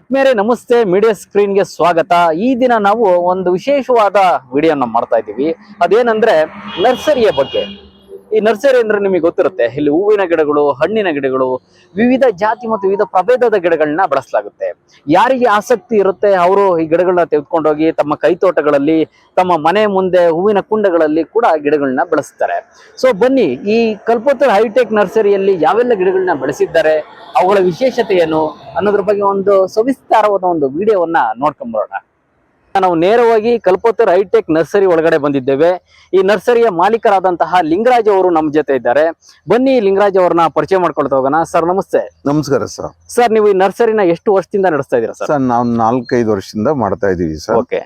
ಆತ್ಮೇರೆ ನಮಸ್ತೆ. ಮೀಡಿಯಾ ಸ್ಕ್ರೀನ್ಗೆ ಸ್ವಾಗತ. ಈ ದಿನ ನಾವು ಒಂದು ವಿಶೇಷವಾದ ವಿಡಿಯೋನ ಮಾಡ್ತಾ ಇದ್ದೀವಿ. ಅದೇನಂದ್ರೆ ನರ್ಸರಿಯ ಬಗ್ಗೆ. ಈ ನರ್ಸರಿ ಅಂದ್ರೆ ನಿಮಗೆ ಗೊತ್ತಿರುತ್ತೆ, ಇಲ್ಲಿ ಹೂವಿನ ಗಿಡಗಳು, ಹಣ್ಣಿನ ಗಿಡಗಳು, ವಿವಿಧ ಜಾತಿ ಮತ್ತು ವಿವಿಧ ಪ್ರಭೇದದ ಗಿಡಗಳನ್ನ ಬಳಸಲಾಗುತ್ತೆ. ಯಾರಿಗೆ ಆಸಕ್ತಿ ಇರುತ್ತೆ, ಅವರು ಈ ಗಿಡಗಳನ್ನ ತೆಗೆದುಕೊಂಡೋಗಿ ತಮ್ಮ ಕೈತೋಟಗಳಲ್ಲಿ, ತಮ್ಮ ಮನೆ ಮುಂದೆ, ಹೂವಿನ ಕುಂಡಗಳಲ್ಲಿ ಕೂಡ ಗಿಡಗಳನ್ನ ಬೆಳೆಸ್ತಾರೆ. ಸೊ ಬನ್ನಿ, ಈ ಕಲ್ಪೋತ್ತರ ಹೈಟೆಕ್ ನರ್ಸರಿಯಲ್ಲಿ ಯಾವೆಲ್ಲ ಗಿಡಗಳನ್ನ ಬೆಳೆಸಿದ್ದಾರೆ, ಅವುಗಳ ವಿಶೇಷತೆ ಏನು ಅನ್ನೋದ್ರ ಬಗ್ಗೆ ಒಂದು ಸವಿಸ್ತಾರವಾದ ಒಂದು ವಿಡಿಯೋವನ್ನ ನೋಡ್ಕೊಂಬರೋಣ. ನಾವು ನೇರವಾಗಿ ಕಲ್ಪೋತ್ತರ ಹೈಟೆಕ್ ನರ್ಸರಿ ಒಳಗಡೆ ಬಂದಿದ್ದೇವೆ. ಈ ನರ್ಸರಿಯ ಮಾಲೀಕರಾದಂತಹ ಲಿಂಗರಾಜ್ ಅವರು ನಮ್ಮ ಜೊತೆ ಇದ್ದಾರೆ. ಬನ್ನಿ ಲಿಂಗರಾಜ್ ಅವ್ರನ್ನ ಪರಿಚಯ ಮಾಡ್ಕೊಳ್ತಾ ಹೋಗೋಣ. ಸರ್ ನಮಸ್ತೆ. ನಮಸ್ಕಾರ ಸರ್. ಸರ್ ನೀವು ಈ ನರ್ಸರಿನ ಎಷ್ಟು ವರ್ಷದಿಂದ ನಡೆಸ್ತಾ ಇದ್ದೀರಾ ಸರ್? ಸರ್ ನಾವು ನಾಲ್ಕೈದು ವರ್ಷದಿಂದ ಮಾಡ್ತಾ ಇದೀವಿ ಸರ್. ಓಕೆ.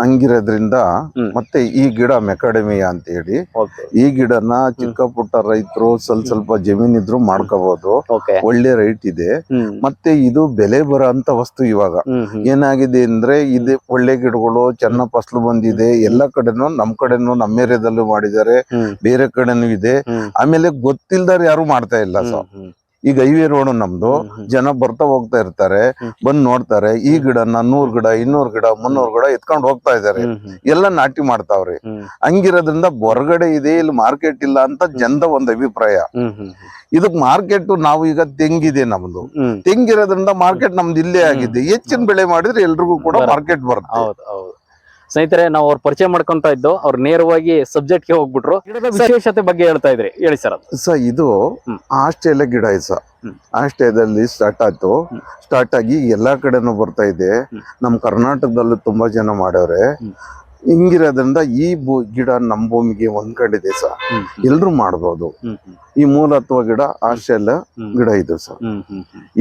ಹಂಗಿರೋದ್ರಿಂದ ಮತ್ತೆ ಈ ಗಿಡ ಮೆಕಾಡೆಮಿಯಾ ಅಂತ ಹೇಳಿ ಈ ಗಿಡನ ಚಿಕ್ಕ ಪುಟ್ಟ ರೈತರು ಸ್ವಲ್ಪ ಸ್ವಲ್ಪ ಜಮೀನಿದ್ರು ಮಾಡ್ಕೋಬಹುದು ಒಳ್ಳೆ ರೈಟ್ ಇದೆ. ಮತ್ತೆ ಇದು ಬೆಲೆ ಬರೋ ಅಂತ ವಸ್ತು ಇವಾಗ. ಏನಾಗಿದೆ ಅಂದ್ರೆ ಇದು ಒಳ್ಳೆ ಗಿಡಗಳು ಚೆನ್ನಾಗ್ ಫಸಲು ಬಂದಿದೆ. ಎಲ್ಲ ಕಡೆನೂ ನಮ್ ಕಡೆನೂ ನಮ್ಮ ಏರಿಯಾದಲ್ಲೂ ಮಾಡಿದ್ದಾರೆ. ಬೇರೆ ಕಡೆನೂ ಇದೆ. ಆಮೇಲೆ ಗೊತ್ತಿಲ್ದಾರ ಯಾರು ಮಾಡ್ತಾ ಇಲ್ಲ ಸರ್ ಈಗ ಹೈವೇ ರೋಡ್ ನಮ್ದು. ಜನ ಬರ್ತಾ ಹೋಗ್ತಾ ಇರ್ತಾರೆ. ಬಂದ್ ನೋಡ್ತಾರೆ ಈ ಗಿಡನ ನೂರ್ ಗಿಡ ಇನ್ನೂರ್ ಗಿಡ ಮುನ್ನೂರ್ ಗಿಡ ಎತ್ಕೊಂಡ್ ಹೋಗ್ತಾ ಇದಾರೆ. ಎಲ್ಲ ನಾಟಿ ಮಾಡ್ತಾವ್ರಿ. ಹಂಗಿರೋದ್ರಿಂದ ಹೊರಗಡೆ ಇದೆ ಇಲ್ಲಿ ಮಾರ್ಕೆಟ್ ಇಲ್ಲ ಅಂತ ಜನದ ಒಂದ್ ಅಭಿಪ್ರಾಯ. ಇದಕ್ ಮಾರ್ಕೆಟ್ ನಾವು ಈಗ ತೆಂಗಿದೆ ನಮ್ದು. ತೆಂಗಿರೋದ್ರಿಂದ ಮಾರ್ಕೆಟ್ ನಮ್ದು ಇಲ್ಲೇ ಆಗಿದೆ. ಹೆಚ್ಚಿನ ಬೆಳೆ ಮಾಡಿದ್ರೆ ಎಲ್ರಿಗೂ ಕೂಡ ಮಾರ್ಕೆಟ್ ಬರುತ್ತೆ. ಹೌದು ಹೌದು. ಸ್ನೇಹಿತರೆ ನಾವು ಅವ್ರ ಪರಿಚಯ ಮಾಡ್ಕೊಂತ ಇದ್ದು ಅವ್ರು ನೇರವಾಗಿ ಸಬ್ಜೆಕ್ಟ್ಗೆ ಹೋಗ್ಬಿಟ್ರು. ಗಿಡದ ವಿಶೇಷತೆ ಬಗ್ಗೆ ಹೇಳ್ತಾ ಇದ್ರಿ. ಹೇಳಿ ಸರ್ ಅದು. ಸ ಇದು. ಆಸ್ಟ್ರೇಲಿಯಾ ಗಿಡ ಇದೆ ಸ ಆಸ್ಟ್ರೇಲಿಯಾದಲ್ಲಿ ಸ್ಟಾರ್ಟ್ ಆಯ್ತು. ಸ್ಟಾರ್ಟ್ ಆಗಿ ಎಲ್ಲಾ ಕಡೆನೂ ಬರ್ತಾ ಇದೆ. ನಮ್ಮ ನಮ್ ಕರ್ನಾಟಕದಲ್ಲೂ ತುಂಬಾ ಜನ ಮಾಡವ್ರೆ. ಹಿಂಗಿರೋದ್ರಿಂದ ಈ ಭೂ ಗಿಡ ನಮ್ಮ ಭೂಮಿಗೆ ಹೊಂದ್ಕೊಂಡಿದೆ ಸ ಹ್ಮ್ ಎಲ್ರು ಮಾಡ್ಬೋದು ಈ ಮೂಲತ್ವ ಗಿಡ ಆಸ್ಟ್ರೇಲಿಯಾ. ಗಿಡ ಇದು ಸರ್.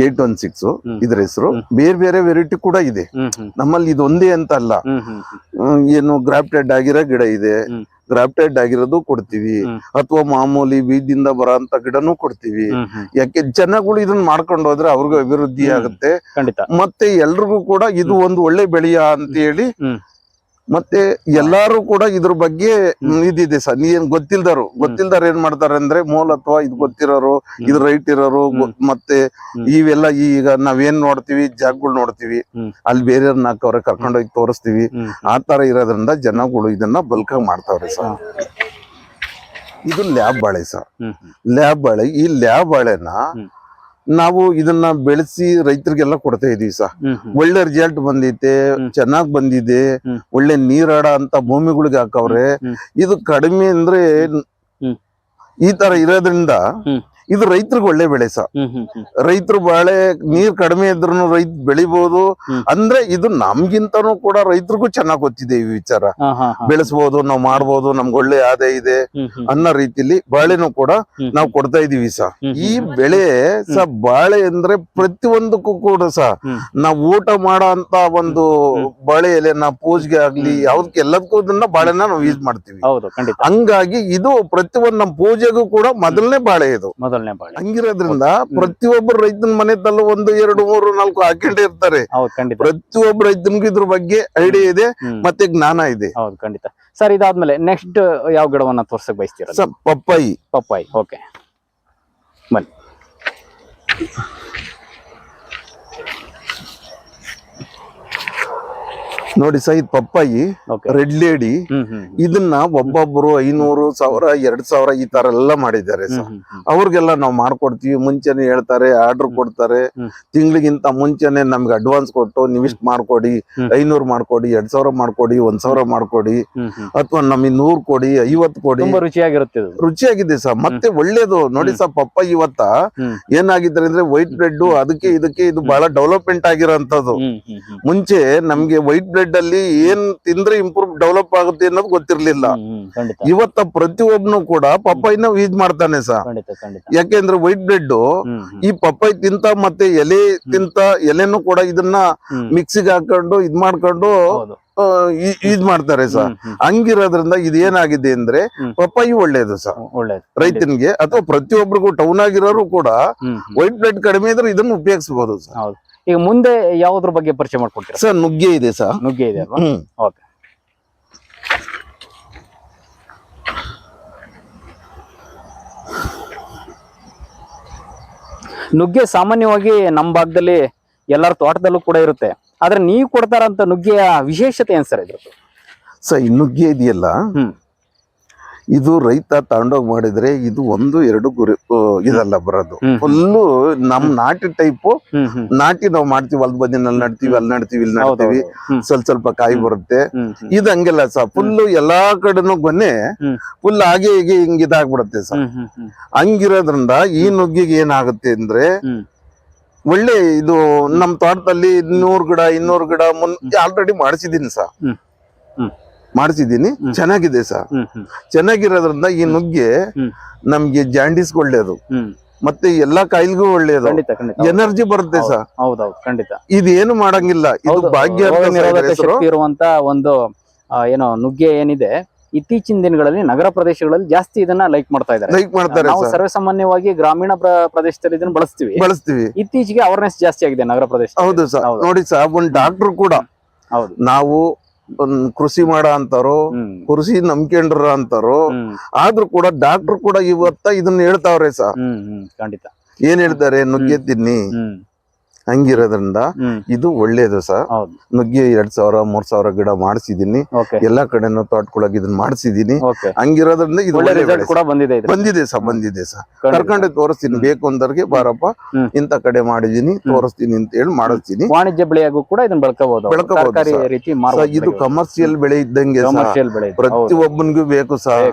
ಏಟ್ ಒನ್ ಸಿಕ್ಸ್ ಇದ್ರ ಹೆಸರು. ಬೇರೆ ಬೇರೆ ವೆರೈಟಿ ಕೂಡ ಇದೆ. ನಮ್ಮಲ್ಲಿ ಇದೊಂದೇ ಅಂತ ಅಲ್ಲ. ಏನು ಗ್ರಾಫ್ಟೆಡ್ ಆಗಿರೋ ಗಿಡ ಇದೆ. ಗ್ರಾಫ್ಟೆಡ್ ಆಗಿರೋದು ಕೊಡ್ತೀವಿ. ಅಥವಾ ಮಾಮೂಲಿ ಬೀದಿಂದ ಬರೋಂತ ಗಿಡನೂ ಕೊಡ್ತೀವಿ. ಯಾಕೆ ಜನಗಳು ಇದನ್ನ ಮಾಡ್ಕೊಂಡು ಹೋದ್ರೆ ಅವ್ರಿಗೂ ಅಭಿವೃದ್ಧಿ ಆಗುತ್ತೆ. ಮತ್ತೆ ಎಲ್ರಿಗೂ ಕೂಡ ಇದು ಒಂದು ಒಳ್ಳೆ ಬೆಳೆಯ ಅಂತ ಹೇಳಿ. ಮತ್ತೆ ಎಲ್ಲಾರು ಕೂಡ ಇದ್ರ ಬಗ್ಗೆ ಇದಿದೆ ಸರ್. ನೀನ್ ಗೊತ್ತಿಲ್ದಾರು ಗೊತ್ತಿಲ್ದಾರ ಏನ್ ಮಾಡ್ತಾರೆ ಅಂದ್ರೆ ಮೂಲತ್ವ ಇದು ಗೊತ್ತಿರೋರು ಇದು ರೈಟ್ ಇರೋರು ಮತ್ತೆ. ಇವೆಲ್ಲ ಈಗ ನಾವೇನ್ ನೋಡ್ತೀವಿ ಜಾಗಗಳು ನೋಡ್ತೀವಿ. ಅಲ್ಲಿ ಬೇರೆ ನಾಲ್ಕವ್ರೆ ಕರ್ಕೊಂಡೋಗಿ ತೋರಿಸ್ತೀವಿ. ಆ ತರ ಇರೋದ್ರಿಂದ ಜನಗಳು ಇದನ್ನ ಬಲ್ಕಾಗಿ ಮಾಡ್ತಾವ್ರಿ ಸರ್. ಇದು ಲ್ಯಾಬ್ ಬಾಳೆ ಸರ್. ಲ್ಯಾಬ್ ಬಾಳೆ ಈ ಲ್ಯಾಬ್ ಬಾಳೆನ. ನಾವು ಇದನ್ನ ಬೆಳೆಸಿ ರೈತರಿಗೆಲ್ಲ ಕೊಡ್ತಾ ಇದೀವಿ ಹ್ಮ್ ಒಳ್ಳೆ ರಿಸಲ್ಟ್ ಬಂದೈತೆ. ಚೆನ್ನಾಗ್ ಬಂದಿದೆ ಒಳ್ಳೆ ನೀರಾಡ ಅಂತ ಭೂಮಿಗಳಿಗೆ ಹಾಕವ್ರೆ. ಇದು ಕಡಿಮೆ ಅಂದ್ರೆ ಈ ತರ ಇರೋದ್ರಿಂದ. ಇದು ರೈತರಿಗೆ ಒಳ್ಳೆ ಬೆಳೆ ಸರ್. ರೈತರು ಬಾಳೆ ನೀರ್ ಕಡಿಮೆ ಇದ್ರು ರೈತ ಬೆಳಿಬಹುದು ಅಂದ್ರೆ ಇದು ನಮ್ಗಿಂತನೂ ಕೂಡ ರೈತರಿಗೂ ಚೆನ್ನಾಗ್ ಗೊತ್ತಿದೆ ಈ ವಿಚಾರ. ಬೆಳೆಸಬಹುದು ನಾವು ಮಾಡ್ಬೋದು ನಮ್ಗೆ ಒಳ್ಳೆ ಆದಾಯ ಇದೆ ಅನ್ನೋ ರೀತಿಲಿ ಬಾಳೆನೂ ಕೂಡ. ನಾವು ಕೊಡ್ತಾ ಇದೀವಿ ಸರ್. ಈ ಬೆಳೆ ಸ ಬಾಳೆ ಅಂದ್ರೆ ಪ್ರತಿಯೊಂದಕ್ಕೂ ಕೂಡ ಸಹ. ನಾವು ಊಟ ಮಾಡೋ ಅಂತ ಒಂದು ಬಾಳೆ ಎಲೆನ ಪೂಜೆಗೆ ಆಗ್ಲಿ. ಯಾವ್ದಕ್ಕೆ ಎಲ್ಲದಕ್ಕೂ ಇದನ್ನ ಬಾಳೆನ ನಾವು ಯೂಸ್ ಮಾಡ್ತೀವಿ. ಹಂಗಾಗಿ ಇದು ಪ್ರತಿಯೊಂದು ನಮ್ಮ ಪೂಜೆಗೂ ಕೂಡ ಮೊದಲನೇ ಬಾಳೆ ಇದು. ಮೊದಲನೇ ಬಾಳೆ. ಹಂಗಿರೋದ್ರಿಂದ ಪ್ರತಿಯೊಬ್ಬರು ರೈತನ ಮನೆ ತಲ್ಲ ಒಂದು ಎರಡು ಮೂರು ನಾಲ್ಕು ಹಾಕೊಂಡೇ ಇರ್ತಾರೆ. ಹೌದು ಖಂಡಿತ. ಪ್ರತಿಯೊಬ್ಬ ರೈತನಿಗೂ ಇದ್ರ ಬಗ್ಗೆ ಐಡಿಯಾ ಇದೆ ಮತ್ತೆ ಜ್ಞಾನ ಇದೆ. ಹೌದು ಖಂಡಿತ. ಸರ್ ಇದಾದ್ಮೇಲೆ ನೆಕ್ಸ್ಟ್ ಯಾವ ಗಿಡವನ್ನ ತೋರ್ಸಕ್ ಬಯಸ್ತೀರ? ಸ ಪಪ್ಪಾಯಿ. ಪಪ್ಪಾಯಿ ಓಕೆ ಬನ್ನಿ. ನೋಡಿ ಸರ್ ಇದು ಪಪ್ಪಾಯಿ ರೆಡ್ ಲೇಡಿ. ಇದನ್ನ ಒಬ್ಬೊಬ್ರು ಐನೂರು ಸಾವಿರ ಎರಡ್ ಸಾವಿರ ಈ ತರ ಎಲ್ಲ ಮಾಡಿದ್ದಾರೆ ಸರ್. ಅವ್ರಿಗೆಲ್ಲ ನಾವು ಮಾಡ್ಕೊಡ್ತೀವಿ ಮುಂಚೆನೆ ಹೇಳ್ತಾರೆ ಆರ್ಡರ್ ಕೊಡ್ತಾರೆ. ತಿಂಗಳಿಗಿಂತ ಮುಂಚೆನೆ ನಮ್ಗೆ ಅಡ್ವಾನ್ಸ್ ಕೊಟ್ಟು ನೀವಿಷ್ಟು ಮಾಡ್ಕೊಡಿ. ಐನೂರು ಮಾಡ್ಕೊಡಿ ಎರಡ್ ಸಾವಿರ ಮಾಡ್ಕೊಡಿ ಒಂದ್ ಸಾವಿರ ಮಾಡ್ಕೊಡಿ ಅಥವಾ ನಮಗೆ ನೂರ್ ಕೊಡಿ ಐವತ್ತು ಕೊಡಿ. ತುಂಬಾ ರುಚಿಯಾಗಿರುತ್ತೆ ರುಚಿಯಾಗಿದೆ ಸರ್ ಮತ್ತೆ ಒಳ್ಳೇದು. ನೋಡಿ ಸರ್ ಪಪ್ಪ ಇವತ್ತ ಏನಾಗಿದೆ ಅಂದ್ರೆ ವೈಟ್ ಬ್ರೆಡ್ ಅದಕ್ಕೆ ಇದಕ್ಕೆ ಇದು ಬಹಳ ಡೆವಲಪ್ಮೆಂಟ್ ಆಗಿರೋಂಥದ್ದು. ಹ್ಮ್ ಮುಂಚೆ ನಮ್ಗೆ ವೈಟ್ ಬ್ರೆಡ್ ಅಲ್ಲಿ ಏನ್ ತಿಂದ್ರೆ ಇಂಪ್ರೂವ್ ಡೆವಲಪ್ ಆಗುತ್ತೆ ಅನ್ನೋದು ಗೊತ್ತಿರ್ಲಿಲ್ಲ. ಇವತ್ತ ಪ್ರತಿಯೊಬ್ನು ಕೂಡ ಪಪ್ಪಾಯಿನ ಯೂಸ್ ಮಾಡ್ತಾನೆ ಸರ್ ಯಾಕೆಂದ್ರೆ ವೈಟ್ ಬ್ರೆಡ್ ಈ ಪಪ್ಪಾಯಿ ತಿಂತ ಮತ್ತೆ ಎಲೆ ತಿಂತ ಎಲೆನು ಕೂಡ ಇದನ್ನ ಮಿಕ್ಸಿಗೆ ಹಾಕೊಂಡು ಇದ್ ಮಾಡ್ಕೊಂಡು ಯೂಸ್ ಮಾಡ್ತಾರೆ ಸರ್ ಹಂಗಿರೋದ್ರಿಂದ ಇದೇನಾಗಿದೆ ಅಂದ್ರೆ ಪಪ್ಪಾಯಿ ಒಳ್ಳೇದು ಸರ್ ಒಳ್ಳೇದು. ರೈತನಿಗೆ ಅಥವಾ ಪ್ರತಿಯೊಬ್ಬರಿಗೂ ಟೌನ್ ಆಗಿರೋರು ಕೂಡ. ವೈಟ್ ಬ್ರೆಡ್ ಕಡಿಮೆ ಇದ್ರೆ ಇದನ್ನ ಉಪಯೋಗಿಸಬಹುದು ಸರ್ ಈಗ ಮುಂದೆ ಯಾವ್ದ್ರ ಬಗ್ಗೆ ಪರಿಚಯ ಮಾಡ್ಕೊಡ್ತೀರಾ? ಸರ್ ನುಗ್ಗೆ ಇದೆ ಸರ್. ನುಗ್ಗೆ ಇದೆ ಅಲ್ವಾ? ಹ್ಮ್. ಓಕೆ. ನುಗ್ಗೆ ಸಾಮಾನ್ಯವಾಗಿ ನಮ್ಮ ಭಾಗದಲ್ಲಿ ಎಲ್ಲರ ತೋಟದಲ್ಲೂ ಕೂಡ ಇರುತ್ತೆ. ಆದ್ರೆ ನೀವು ಕೊಡ್ತಾರಂತ ನುಗ್ಗೆಯ ವಿಶೇಷತೆ ಏನ್ ಸರ್ ಇದ್ರದ್ದು? ಸರ್ ಈ ನುಗ್ಗೆ ಇದೆಯಲ್ಲ ಹ್ಮ್. ಇದು ರೈತ ತಗೊಂಡೋಗ್ ಮಾಡಿದ್ರೆ ಇದು ಒಂದು ಎರಡು ಗುರಿ ಇದಲ್ಲ ಬರೋದು. ಫುಲ್ಲು ನಮ್ ನಾಟಿ ಟೈಪ್ ನಾಟಿ ನಾವು ಮಾಡ್ತೀವಿ. ಹೊಲದ ಬದಿನಲ್ಲಿ ನಡ್ತೀವಿ ಅಲ್ಲಿ ನಡ್ತೀವಿ ಇಲ್ಲಿ ನಡ್ತೀವಿ. ಸ್ವಲ್ಪ ಸ್ವಲ್ಪ ಕಾಯಿ ಬರುತ್ತೆ. ಇದು ಹಂಗೆಲ್ಲ ಸರ್ ಫುಲ್ಲು ಎಲ್ಲಾ ಕಡೆನೂ ಬನ್ನಿ. ಫುಲ್ ಹಾಗೆ ಹೀಗೆ ಹಿಂಗ್ ಇದಾಗ್ಬಿಡುತ್ತೆ ಸರ್ ಹಂಗಿರೋದ್ರಿಂದ ಈ ನುಗ್ಗಿಗೆ ಏನಾಗುತ್ತೆ ಅಂದ್ರೆ ಒಳ್ಳೆ ಇದು ನಮ್ ತೋಟದಲ್ಲಿ ನೂರ್ ಗಿಡ ಇನ್ನೂರು ಗಿಡ ಮುನ್ ಆಲ್ರೆಡಿ ಮಾಡಿಸಿದೀನಿ ಸ. ಮಾಡಿಸಿದೀನಿ ಚೆನ್ನಾಗಿದೆ ಸ ಹ್ಮ್ ಹ್ಮ್. ಚೆನ್ನಾಗಿರೋದ್ರಿಂದ ಈ ನುಗ್ಗೆ. ನಮ್ಗೆ ಜಾಂಡಿಸ್ ಒಳ್ಳೇದು. ಮತ್ತೆ ಎಲ್ಲಾ ಕಾಯಿಲ್ಗೂ ಒಳ್ಳೇದು. ಎನರ್ಜಿ ಬರುತ್ತೆ ಸರ್. ಹೌದೌದು ಖಂಡಿತ. ಇದು ಏನು ಮಾಡಂಗಿಲ್ಲ ಇದು ಭಾಗ್ಯ ಇರುವಂತ ಒಂದು ಏನೋ ನುಗ್ಗೆ ಏನಿದೆ ಇತ್ತೀಚಿನ ದಿನಗಳಲ್ಲಿ ನಗರ ಪ್ರದೇಶಗಳಲ್ಲಿ ಜಾಸ್ತಿ ಇದನ್ನ ಲೈಕ್ ಮಾಡ್ತಾ ಇದ್ದಾರೆ. ಲೈಕ್ ಮಾಡ್ತಾರೆ ನಾವು ಸರ್. ಸರ್ವಸಾಮಾನ್ಯವಾಗಿ ಗ್ರಾಮೀಣ ಪ್ರ- ಪ್ರದೇಶದಲ್ಲಿ ಇದನ್ನ ಬಳಸ್ತೀವಿ. ಬಳಸ್ತೀವಿ. ಇತ್ತೀಚೆಗೆ ಅವೇರ್ನೆಸ್ ಜಾಸ್ತಿ ಆಗಿದೆ ನಗರ ಪ್ರದೇಶ ಹೌದು ಸರ್. ನೋಡಿ ಸರ್ ಒಂದು ಡಾಕ್ಟರ್ ಕೂಡ ಹೌದು. ನಾವು ಕೃಷಿ ಮಾಡ ಅಂತಾರೋ ಕೃಷಿ ನಂಬ್ಕೊಂಡ್ರ ಅಂತಾರೋ ಆದ್ರೂ ಕೂಡ ಡಾಕ್ಟರ್ ಕೂಡ ಇವತ್ತ ಇದನ್ನ ಹೇಳ್ತಾವ್ರೆ ಸರ್. ಖಂಡಿತ. ಏನ್ ಹೇಳ್ತಾರೆ? ನುಗ್ಗೆ ತಿನ್ನಿ. ಹಂಗಿರೋದ್ರಿಂದ ಇದು ಒಳ್ಳೇದು ಸರ್. ನುಗ್ಗಿ ಎರಡ್ ಸಾವಿರ ಮೂರ್ ಸಾವಿರ ಗಿಡ ಮಾಡಿಸಿದೀನಿ ಎಲ್ಲಾ ಕಡೆನೂ ತೋಟಕೊಳಗ ಇದನ್ನ ಮಾಡಿಸಿದೀನಿ ಹಂಗಿರೋದ್ರಿಂದ ಇದು ಒಳ್ಳೆ ಬಂದಿದೆ ಬಂದಿದೆ ಸರ್ ಬಂದಿದೆ ಸರ್. ಕರ್ಕೊಂಡು ತೋರಿಸ್ತೀನಿ. ಬೇಕು ಅಂದವ್ರಿಗೆ ಬಾರಪ್ಪ. ಇಂತ ಕಡೆ ಮಾಡಿದೀನಿ ತೋರಿಸ್ತೀನಿ ಅಂತ ಹೇಳಿ ಮಾಡಿಸ್ತೀನಿ. ವಾಣಿಜ್ಯ ಬೆಳೆಯಾಗೂ ಕೂಡ ಇದನ್ನ ಬಳಕಬಹುದು ಬೆಳ್ಕೋಬಹುದು ಇದು ಕಮರ್ಷಿಯಲ್ ಬೆಳೆ ಇದ್ದಂಗೆ ಪ್ರತಿ ಒಬ್ಬನಿಗೂ ಬೇಕು ಸರ್.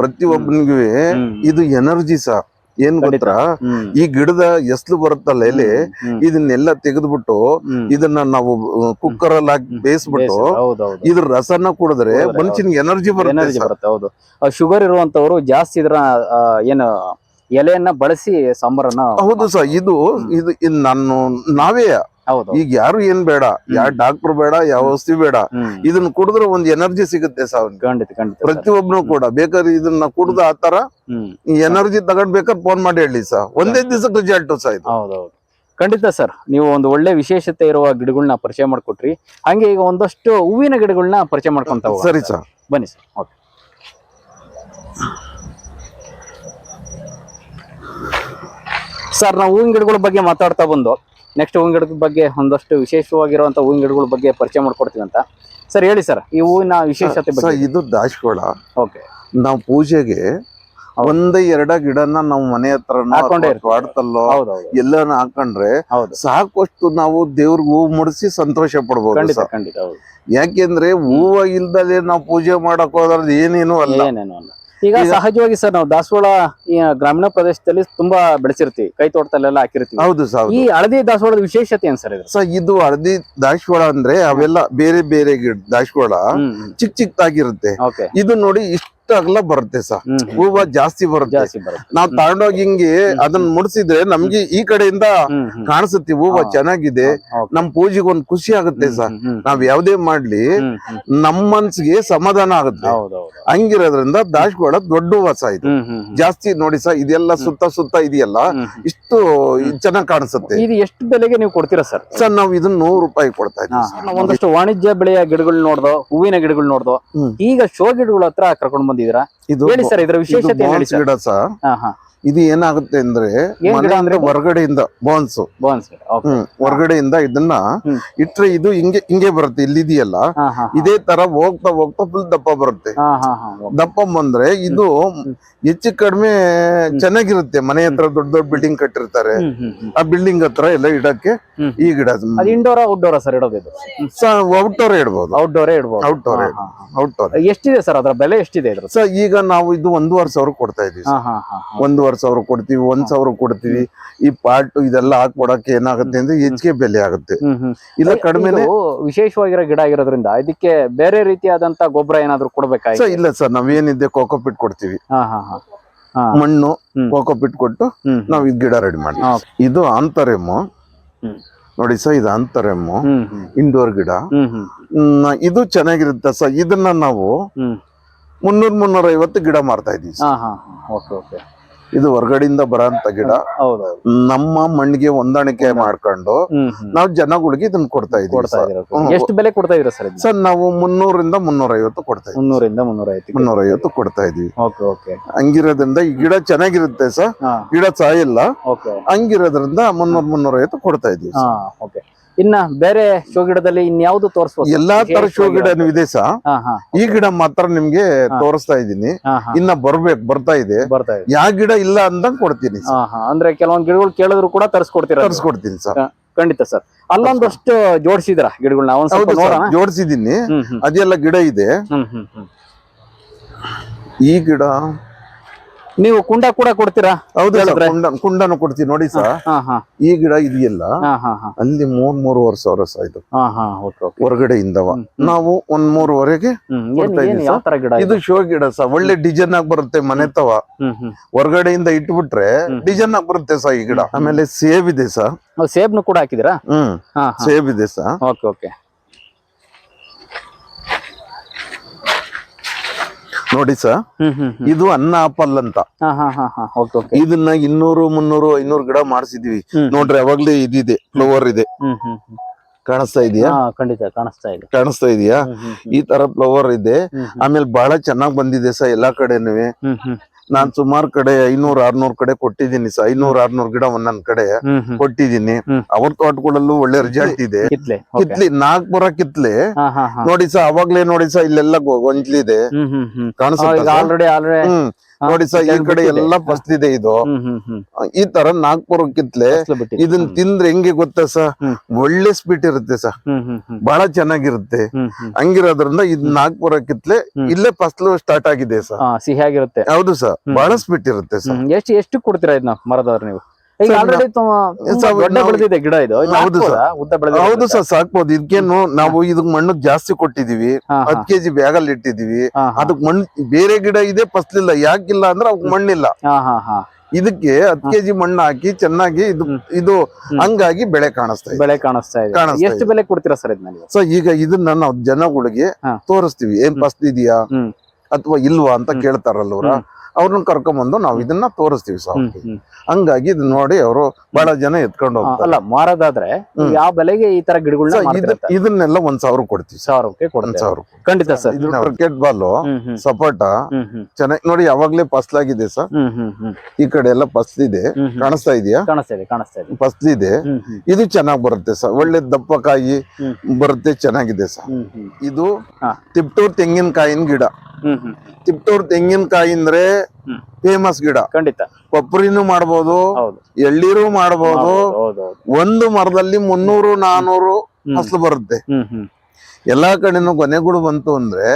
ಪ್ರತಿ ಒಬ್ಬನಿಗೂ ಇದು ಎನರ್ಜಿ ಸರ್. ಏನ್ ಗೊತ್ತ? ಈ ಗಿಡದ ಎಸ್ಲು ಬರುತ್ತಲ್ಲ ಎಲೆ. ಇದನ್ನೆಲ್ಲ ತೆಗೆದ್ಬಿಟ್ಟು ಇದನ್ನ ನಾವು ಕುಕ್ಕರ್ ಅಲ್ಲಿ ಹಾಕಿ ಬೇಯಿಸ್ಬಿಟ್ಟು. ಇದ್ರ ರಸನ ಕುಡಿದ್ರೆ ಮನುಷ್ಯನಿಗೆ ಎನರ್ಜಿ ಬರುತ್ತೆ. ಬರುತ್ತೆ ಹೌದು. ಶುಗರ್ ಇರುವಂತವರು ಜಾಸ್ತಿ ಇದ್ರ ಏನು ಎಲೆಯನ್ನ ಬಳಸಿ ಸಾಂಬಾರನ್ನ ಹೌದು ಸರ್ ಇದು ಇದು ನಾನು ನಾವೇ ಈಗ ಯಾರು ಏನ್ ಬೇಡ ಯಾವ ಡಾಕ್ಟರ್ ಬೇಡ ಯಾವ ಔಷಧಿ ಬೇಡ. ಇದನ್ನ ಕುಡಿದ್ರೆ ಒಂದ್ ಎನರ್ಜಿ ಸಿಗುತ್ತೆ ಸರ್ ಅವ್ನಿಗೆ. ಖಂಡಿತ ಖಂಡಿತ. ಸರ್. ಪ್ರತಿಯೊಬ್ನು ಕೂಡ ಬೇಕಾದ್ರೆ ಇದನ್ನ ಕುಡ್ದ ಆತರ ಎನರ್ಜಿ ತಗೊಂಡ್ಬೇಕಾದ್ರೆ ಫೋನ್ ಮಾಡಿ ಹೇಳಿ ಸರ್ ಒಂದೇ ದಿವಸಕ್ಕೆ ರಿಸಲ್ಟ್ ಸರ್ ಇದು. ಹೌದೌದು ಖಂಡಿತ ಸರ್ ನೀವು ಒಂದು ಒಳ್ಳೆ ವಿಶೇಷತೆ ಇರುವ ಗಿಡಗಳನ್ನ ಪರಿಚಯ ಮಾಡ್ಕೊಟ್ರಿ. ಹಂಗೆ ಈಗ ಒಂದಷ್ಟು ಹೂವಿನ ಗಿಡಗಳನ್ನ ಪರಿಚಯ ಮಾಡ್ಕೊಂತ ಸರಿ ಸರ್. ಬನ್ನಿ ಸರ್ ಓಕೆ. ಸರ್ ನಾವು ಹೂವಿನ ಗಿಡಗಳ ಬಗ್ಗೆ ಮಾತಾಡ್ತಾ ಬಂದು ನೆಕ್ಸ್ಟ್ ಹೂವಿನ ಗಿಡದ ಬಗ್ಗೆ ಒಂದಷ್ಟು ವಿಶೇಷವಾಗಿರುವಂತ ಹೂವಿನ ಗಿಡಗಳ ಬಗ್ಗೆ ಪರಿಚಯ ಮಾಡ್ಕೊಡ್ತೀವಿ ಅಂತ. ಸರ್ ಹೇಳಿ ಸರ್ ಈ ಹೂವಿನ ವಿಶೇಷತೆ ಸರ್ ಬಗ್ಗೆ. ಇದು ದಾಶ್ಕೋಳ ಓಕೆ. ನಾವು ಪೂಜೆಗೆ ಒಂದೇ ಎರಡ ಗಿಡನ ನಾವು ಮನೆ ಹತ್ರ ಹಾಕೊಂಡೇ ಎಲ್ಲ ಎಲ್ಲಾನ ಹಾಕೊಂಡ್ರೆ ಸಾಕಷ್ಟು ನಾವು ದೇವ್ರಿಗೆ ಹೂ ಮುಡಿಸಿ ಸಂತೋಷ ಪಡ್ಬೋದು ಸರ್. ಯಾಕೆಂದ್ರೆ ಹೂವ ಇಲ್ದಲೆ ನಾವು ಪೂಜೆ ಮಾಡಕ್ ಹೋದ್ರೆ ಏನೇನು ಅಲ್ಲ. ಏನೇನು ಅಲ್ಲ. ಈಗ ಸಹಜವಾಗಿ ಸರ್ ನಾವು ದಾಸವಾಳ ಈ ಗ್ರಾಮೀಣ ಪ್ರದೇಶದಲ್ಲಿ ತುಂಬಾ ಬೆಳೆಸಿರ್ತೀವಿ ಕೈ ತೋಟದಲ್ಲೆಲ್ಲ ಹಾಕಿರ್ತೀವಿ. ಹೌದು ಸರ್ ಈ ಹಳದಿ ದಾಸವಾಳದ ವಿಶೇಷತೆ ಏನ್ ಸರ್ ಇದು? ಸರ್ ಇದು ಹಳದಿ ದಾಸವಾಳ ಅಂದ್ರೆ ಅವೆಲ್ಲ ಬೇರೆ ಬೇರೆ ಗಿಡ ದಾಶ್ವಾಳ ಹ್ಮ್ ಚಿಕ್ಕ ಚಿಕ್ಕದಾಗಿರುತ್ತೆ ಇದು ನೋಡಿ ಇಷ್ಟ ಅಗಲ ಬರುತ್ತೆ ಹ್ಮ್. ಹೂವ ಜಾಸ್ತಿ ಬರುತ್ತೆ. ನಾವ್ ತಗೊಂಡೋಗಿ ಹಿಂಗೆ ಅದನ್ನ ಮುಡ್ಸಿದ್ರೆ ನಮ್ಗೆ ಈ ಕಡೆಯಿಂದ ಕಾಣಿಸುತ್ತೆ ಹೂವ ಚೆನ್ನಾಗಿದೆ. ನಮ್ ಪೂಜೆಗೆ ಒಂದ್ ಖುಷಿ ಆಗುತ್ತೆ ಹ್ಮ್, ನಾವ್ ಯಾವ್ದೇ ಮಾಡ್ಲಿ. ನಮ್ ಮನ್ಸಿಗೆ ಸಮಾಧಾನ ಆಗುತ್ತೆ. ಹಂಗಿರೋದ್ರಿಂದ ದಾಶಗೋಳ ದೊಡ್ಡ ಹೂವ ಸಹ ಇದು. ಜಾಸ್ತಿ ನೋಡಿ ಸರ್ ಇದೆಲ್ಲ ಸುತ್ತ ಸುತ್ತ ಇದೆಯಲ್ಲ. ಇಷ್ಟು ಚೆನ್ನಾಗ್ ಕಾಣಿಸುತ್ತೆ. ಇದು ಎಷ್ಟು ಬೆಲೆಗೆ ನೀವು ಕೊಡ್ತೀರಾ ಸರ್? ಸರ್ ನಾವ್ ಇದನ್ನ ನೂರು ರೂಪಾಯಿ ಕೊಡ್ತಾ ಇದ್ದೀವಿ ಒಂದಷ್ಟು ವಾಣಿಜ್ಯ ಬೆಳೆಯ ಗಿಡಗಳು ನೋಡ್ದೋ ಹೂವಿನ ಗಿಡಗಳು ನೋಡ್ದೋ ಈಗ ಶೋ ಗಿಡಗಳ ಹತ್ರ ಕರ್ಕೊಂಡ್ ಬಂದಿದ್ದೀರಾ ಇದು ಹೇಳಿ ಸರ್ ಇದ್ರ ವಿಶೇಷತೆ ಹೇಳಿ ಗಿಡ ಸರ್ ಹಾ ಹಾ. ಇದು ಏನಾಗುತ್ತೆ ಅಂದ್ರೆ ಮನೆ ಹೊರಗಡೆಯಿಂದ ಬೋನ್ಸ್ ಬೋನ್ಸ್ ಹ್ಮ್ ಹೊರಗಡೆಯಿಂದ ಇದನ್ನ. ಇಟ್ರೆ ಇದು ಹಿಂಗೆ ಹಿಂಗೆ ಬರುತ್ತೆ ಇಲ್ಲಿದೆಯಲ್ಲ? ಇದೇ ತರ ಹೋಗ್ತಾ ಹೋಗ್ತಾ ಫುಲ್ ದಪ್ಪ ಬರುತ್ತೆ. ದಪ್ಪ ಬಂದ್ರೆ ಇದು ಹೆಚ್ಚು ಕಡಿಮೆ ಚೆನ್ನಾಗಿರುತ್ತೆ. ಮನೆ ಹತ್ರ ದೊಡ್ಡ ದೊಡ್ಡ ಬಿಲ್ಡಿಂಗ್ ಕಟ್ಟಿರ್ತಾರೆ. ಆ ಬಿಲ್ಡಿಂಗ್ ಹತ್ರ ಎಲ್ಲ ಇಡಕ್ಕೆ ಈ ಗಿಡ ಇಂಡೋರ್ ಔಟ್ಡೋರ ಸರ್ ಇಡೋದು ಔಟ್ಡೋರ್ ಇಡ್ಬೋದು. ಔಟ್ಡೋರ್ ಇಡ್ಬೋದು. ಔಟ್ಡೋರ್. ಔಟ್ಡೋರ್ ಎಷ್ಟಿದೆ ಸರ್ ಅದರ ಬೆಲೆ ಎಷ್ಟಿದೆ ಸರ್ ಈಗ ನಾವು ಇದು ಒಂದೂವರೆ ಸಾವಿರ ಕೊಡ್ತಾ ಇದೀವಿ ಹಾ ಒಂದೂವರೆ ಸಾವಿರ ಕೊಡ್ತೀವಿ ಒಂದ್ ಸಾವಿರ ಕೊಡ್ತೀವಿ. ಈ ಪಾರ್ಟ್ ಇದೆಲ್ಲ ಹಾಕೊಡಕ್ಕೆ ಏನಾಗುತ್ತೆ ಅಂದ್ರೆ ಹೆಚ್ಚಿಗೆ ಬೆಲೆ ಆಗುತ್ತೆ. ಇಲ್ಲ ಕಡಿಮೆನೆ ಇದು ವಿಶೇಷವಾಗಿರೋ ಗಿಡ ಆಗಿರೋದ್ರಿಂದ ಇದಕ್ಕೆ ಬೇರೆ ರೀತಿಯಾದಂತ ಗೊಬ್ಬರ ಏನಾದ್ರು ಕೊಡ್ಬೇಕಾಗಿ ಸೊ ಇಲ್ಲ ಸರ್ ನಾವೇನಿದೆ ಕೋಕೋಪಿಟ್ ಕೊಡ್ತೀವಿ. ಮಣ್ಣು ಕೋಕೋ ಕೋಕೋಪಿಟ್ ಕೊಟ್ಟು ನಾವು ಇದು ಗಿಡ ರೆಡಿ ಮಾಡಿ. ಇದು ಅಂತರೇಮು ನೋಡಿ ಸರ್ ಇದು ಹ್ಮ್ ಇಂಡೋರ್ ಗಿಡ. ಇದು ಚೆನ್ನಾಗಿರುತ್ತೆ ಸರ್. ಇದನ್ನ ನಾವು ಮುನ್ನೂರ್ ಮುನ್ನೂರ ಐವತ್ತು ಗಿಡ ಮಾರ್ತಾ ಇದೀವಿ ಇದು ಹೊರಗಡೆಯಿಂದ ಬರೋಂತ ಗಿಡ. ನಮ್ಮ ಮಣ್ಣಿಗೆ ಹೊಂದಾಣಿಕೆ ಮಾಡ್ಕೊಂಡು ನಾವು ಜನಗಳಿಗೆ ಇದನ್ನ ಕೊಡ್ತಾ ಇದೀವಿ. ಎಷ್ಟು ಬೆಲೆ ಕೊಡ್ತಾ ಇದ್ದೀರಾ ಸರ್ ಸರ್ ನಾವು ಮುನ್ನೂರಿಂದ ಮುನ್ನೂರ ಐವತ್ತು ಕೊಡ್ತಾ ಇದೀವಿ ಮುನ್ನೂರಿಂದ ಮುನ್ನೂರ ಐವತ್ತು ಕೊಡ್ತಾ ಇದೀವಿ. ಹಂಗಿರೋದ್ರಿಂದ ಈ ಗಿಡ ಚೆನ್ನಾಗಿರುತ್ತೆ ಸರ್. ಗಿಡ ಸಾಯಿಲ್ಲ. ಹಂಗಿರೋದ್ರಿಂದ ಮುನ್ನೂರ್ ಮುನ್ನೂರ ಐವತ್ತು ಕೊಡ್ತಾ ಇದೀವಿ ಇನ್ನ ಬೇರೆ ಶೋ ಗಿಡದಲ್ಲಿ ಇನ್ಯಾವ್ದು ತೋರಿಸ್ಬೋದು? ಎಲ್ಲಾ ತರ ಶೋ ಗಿಡ ಇದೆ ಸರ್. ಹಾ ಹಾ. ಈ ಗಿಡ ಮಾತ್ರ ನಿಮ್ಗೆ. ತೋರಿಸ್ತಾ ಇದೀನಿ ಇನ್ನ ಬರ್ಬೇಕು ಬರ್ತಾ ಇದೆ. ಬರ್ತಾ ಇದೆ. ಯಾವ ಗಿಡ ಇಲ್ಲ ಅಂತ ಕೊಡ್ತೀನಿ ಅಂದ್ರೆ ಕೆಲವೊಂದು ಗಿಡಗಳು ಕೇಳಿದ್ರು ಕೂಡ ತರಿಸ್ಕೊಡ್ತೀರ ತರಿಸ್ಕೊಡ್ತೀನಿ ಸರ್. ಖಂಡಿತ ಸರ್. ಅಲ್ಲೊಂದಷ್ಟು ಜೋಡಿಸಿದ್ರ ಗಿಡಗಳನ್ನ ಒಂದ್ ಜೋಡಿಸಿದೀನಿ ಅದೆಲ್ಲ ಗಿಡ ಇದೆ. ಈ ಗಿಡ ನೀವು ಕುಂಡ ಕೂಡ ಕೊಡ್ತೀರಾ? ಹೌದು ಕುಂಡನು ಕೊಡ್ತೀವಿ. ನೋಡಿ ಸರ್ ಈ ಗಿಡ ಇದೆಯಲ್ಲ ಅಲ್ಲಿ ಮೂರ್ ಮೂರುವರೆ ಸಾವಿರ ಸಹ ಇದು. ಹಾ ಇಂದವ. ನಾವು ಒಂದ್ ಮೂರುವರೆಗೆ ಇದು ಶೋ ಗಿಡ ಸರ್ ಒಳ್ಳೆ ಡಿಸೈನ್ ಆಗಿ ಬರುತ್ತೆ ಮನೆ ತವ. ಹೊರಗಡೆಯಿಂದ ಇಟ್ಬಿಟ್ರೆ. ಡಿಸೈನ್ ಆಗಿ ಬರುತ್ತೆ ಸರ್ ಈ ಗಿಡ. ಆಮೇಲೆ ಸೇಬ್ ಇದೆ ಸರ್ ಸೇಬ್ ಸೇಬ್ನು ಕೂಡ ಹಾಕಿದಿರಾ ಹ್ಮ್. ಸೇಬ್ ಇದೆ ಸರ್ ಓಕೆ ಓಕೆ. ನೋಡಿ ಸರ್ ಇದು ಅನ್ನ ಆಪಲ್ ಅಂತ. ಇದನ್ನ ಇನ್ನೂರು ಮುನ್ನೂರು ಐನೂರು ಗಿಡ ಮಾಡಿಸಿದೀವಿ. ನೋಡ್ರಿ ಅವಾಗ್ಲೇ ಇದಿದೆ ಫ್ಲವರ್ ಇದೆ. ಕಾಣಿಸ್ತಾ ಇದೆಯಾ? ಖಂಡಿತ ಕಾಣಿಸ್ತಾ ಇದೆ. ಕಾಣಿಸ್ತಾ ಇದೆಯಾ? ಈ ತರ ಫ್ಲವರ್ ಇದೆ. ಆಮೇಲೆ ಬಹಳ ಚೆನ್ನಾಗ್ ಬಂದಿದೆ ಸರ್ ಎಲ್ಲಾ ಕಡೆನೂ. ನಾನ್ ಸುಮಾರು ಕಡೆ ಐನೂರ್ ಆರ್ನೂರ್ ಕಡೆ ಕೊಟ್ಟಿದ್ದೀನಿ ಸರ್ ಐನೂರ್ ಆರ್ನೂರ್ ಗಿಡ ಒಂದೊಂದ್ ಕಡೆ ಕೊಟ್ಟಿದ್ದೀನಿ. ಅವ್ರ ತೋಟಗಳಲ್ಲೂ ಒಳ್ಳೆ ರಿಸಲ್ಟ್ ಇದೆ. ಕಿತ್ಲೆ. ಕಿತ್ಲಿ ನಾಗ್ಪುರ ಕಿತ್ಲಿ. ನೋಡಿ ಸರ್ ಅವಾಗ್ಲೇ ನೋಡಿ ಸರ್ ಇಲ್ಲೆಲ್ಲ ಗೊ- ಗೊಂಚ್ಲಿದೆ ನೋಡಿ ಸರ್ ಈ ಕಡೆ ಎಲ್ಲ ಇದೆ ಇದು. ಹ್ಮ್ ಈ ತರ ನಾಗ್ಪುರ ಕಿತ್ಲೆ ಇದನ್ನ ಇದನ್ ತಿಂದ್ರೆ ಹೆಂಗೆ ಗೊತ್ತಾ ಸರ್. ಒಳ್ಳೆ ಸ್ವೀಟ್ ಇರುತ್ತೆ ಸರ್ ಬಹಳ ಚೆನ್ನಾಗಿರುತ್ತೆ. ಹಂಗಿರೋದ್ರಿಂದ ಇದ್ ನಾಗ್ಪುರ ಕಿತ್ಲೆ. ಇಲ್ಲೇ ಫಸ್ಲು ಸ್ಟಾರ್ಟ್ ಆಗಿದೆ ಸರ್ ಸಿಹಿಯಾಗಿರುತ್ತೆ. ಹೌದು ಸರ್. ಬಹಳ ಸ್ವೀಟ್ ಇರುತ್ತೆ ಸರ್ ಎಷ್ಟು ಎಷ್ಟು ಕೊಡ್ತೀರಾ ಇದನ್ನ ಮರದವ್ರು ನೀವು? ಈಗ ಆಲ್ರೆಡಿ ಸರ್, ದೊಡ್ಡ ನಾವು- ಬೆಳೆದಿದೆ ಗಿಡ ಇದು. ಹೌದು ಹಾಕ್ಬೋದಾ? ಉದ್ದ ಬೆಳೆದಿದೆ ಹೌದು ಸರ್ ಸಾಕ್ಬೋದು ಇದಕ್ಕೇನು ನಾವು ಇದಕ್ ಮಣ್ಣು ಜಾಸ್ತಿ ಕೊಟ್ಟಿದೀವಿ ಹತ್ ಕೆಜಿ ಬ್ಯಾಗಲ್ಲಿ ಇಟ್ಟಿದೀವಿ ಹಾ ಹಾ. ಅದಕ್ ಮಣ್ಣು ಬೇರೆ ಗಿಡ ಇದೆ ಫಸ್ಲಿಲ್ಲ. ಯಾಕಿಲ್ಲ ಅಂದ್ರೆ ಅವಕ್ ಮಣ್ಣಿಲ್ಲ. ಇದಕ್ಕೆ ಹತ್ ಕೆಜಿ ಮಣ್ಣು ಹಾಕಿ ಚೆನ್ನಾಗಿ ಇದು ಇದು. ಹಂಗಾಗಿ ಬೆಳೆ ಕಾಣಿಸ್ತಾ ಇದೆ. ಬೆಳೆ ಕಾಣಿಸ್ತಾ ಇದೆ. ಎಷ್ಟು. ಬೆಲೆ ಕೊಡ್ತೀರಾ ಸರ್ ಇದನ್ನ ಸೊ ಈಗ ಇದನ್ನ ನಾವು ಜನಗಳಿಗೆ. ತೋರಿಸ್ತೀವಿ. ಏನ್ ಫಸ್ಲ್ ಫಸ್ಟ್ ಇದೆಯಾ ಅಥವಾ ಇಲ್ವಾ ಅಂತ ಹ್ಮ್. ಅವ್ರನ್ನ ಕರ್ಕೊಂಬಂದು ನಾವು ಇದನ್ನ ತೋರಿಸ್ತೀವಿ ಸರ್ ಹಂಗಾಗಿ ಇದು ನೋಡಿ ಅವರು ಬಹಳ ಜನ ಎತ್ಕೊಂಡು ಹೋಗ್ತಾರೆ. ಅಲ್ಲ ಮಾರೋದಾದ್ರೆ. ಯಾವ ಬೆಲೆಗೆ ಈ ತರ ಗಿಡಗಳನ್ನ ಇದನ್ನೆಲ್ಲ ಒಂದ್ ಸಾವಿರ ಕೊಡ್ತೀವಿ ಸಾವಿರಕ್ಕೆ ಒಂದ್ ಸಾವಿರ ಖಂಡಿತ ಸರ್. ಇದು ಕ್ರಿಕೆಟ್ ಬಾಲ್ ಸಪೋಟ ಚೆನ್ನಾಗಿ ನೋಡಿ ಯಾವಾಗ್ಲೇ ಫಸ್ಲಾಗಿದೆ ಸರ್. ಈ ಕಡೆ ಎಲ್ಲ ಫಸ್ಲಿದೆ ಇದೆ. ಕಾಣಿಸ್ತಾ ಇದೆಯಾ? ಕಾಣಿಸ್ತಾ ಇದೆ ಕಾಣಿಸ್ತಾ ಇದೆ. ಫಸ್ಲಿದೆ ಇದು. ಚೆನ್ನಾಗಿ ಬರುತ್ತೆ ಸರ್. ಒಳ್ಳೆ ದಪ್ಪಕಾಯಿ. ಬರುತ್ತೆ ಚೆನ್ನಾಗಿದೆ ಸರ್. ಇದು. ತಿಪ್ಟೂರ್ ತೆಂಗಿನಕಾಯಿನ ಗಿಡ. ತಿಪ್ಟೂರ್ ತೆಂಗಿನಕಾಯಿ ಅಂದ್ರೆ. ಫೇಮಸ್ ಗಿಡ. ಖಂಡಿತ. ಕೊಬ್ಬರಿನೂ ಮಾಡಬಹುದು ಹೌದು. ಎಳ್ಳೀರು ಮಾಡ್ಬೋದು ಹೌದು ಹೌದು ಒಂದು ಮರದಲ್ಲಿ ಮುನ್ನೂರು ನಾನೂರು. ಫಸಲು ಬರುತ್ತೆ. ಎಲ್ಲಾ ಕಡೆನೂ ಕೊನೆಗಳು ಬಂತು ಅಂದ್ರೆ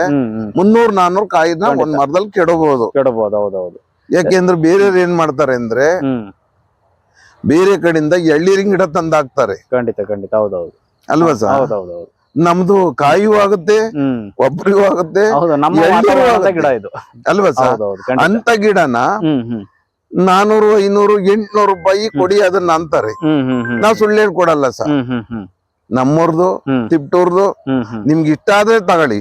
ಮುನ್ನೂರ್ ನಾನೂರು ಕಾಯಿನ ಒಂದ್ ಮರದಲ್ಲಿ ಕೆಡಬಹುದು ಕೆಡಬಹುದು ಹೌದು ಹೌದು. ಯಾಕೆಂದ್ರೆ ಬೇರೆಯವ್ರು ಏನ್ ಮಾಡ್ತಾರೆ ಅಂದ್ರೆ ಬೇರೆ ಕಡೆಯಿಂದ ಎಳ್ಳೀರಿನ ಗಿಡ ತಂದಾಕ್ತಾರೆ. ಖಂಡಿತ ಖಂಡಿತ. ಹೌದೌದು ಹೌದು. ಅಲ್ವಾ ಸರ್? ಹೌದೌದು ಹೌದು ಹೌದು. ನಮ್ದು ಕಾಯಿಯೂ ಆಗುತ್ತೆ ಒಬ್ಬರಿಗೂ ಒಬ್ರಿಗೂ ಆಗುತ್ತೆ. ಗಿಡ ಇದು. ಅಲ್ವಾ ಸರ್? ಅಂತ ಗಿಡನ ನಾನೂರು ಐನೂರು ಎಂಟ್ನೂರು ರೂಪಾಯಿ ಕೊಡಿ ಅದನ್ನ ಅಂತಾರೆ. ನಾವು ಸುಳ್ಳೇನ್ ಕೊಡಲ್ಲ ಸರ್. ನಮ್ಮೂರ್ದು ತಿಪ್ಟೂರ್ದು ನಿಮ್ಗೆ ಇಷ್ಟ ಆದ್ರೆ ತಗೊಳ್ಳಿ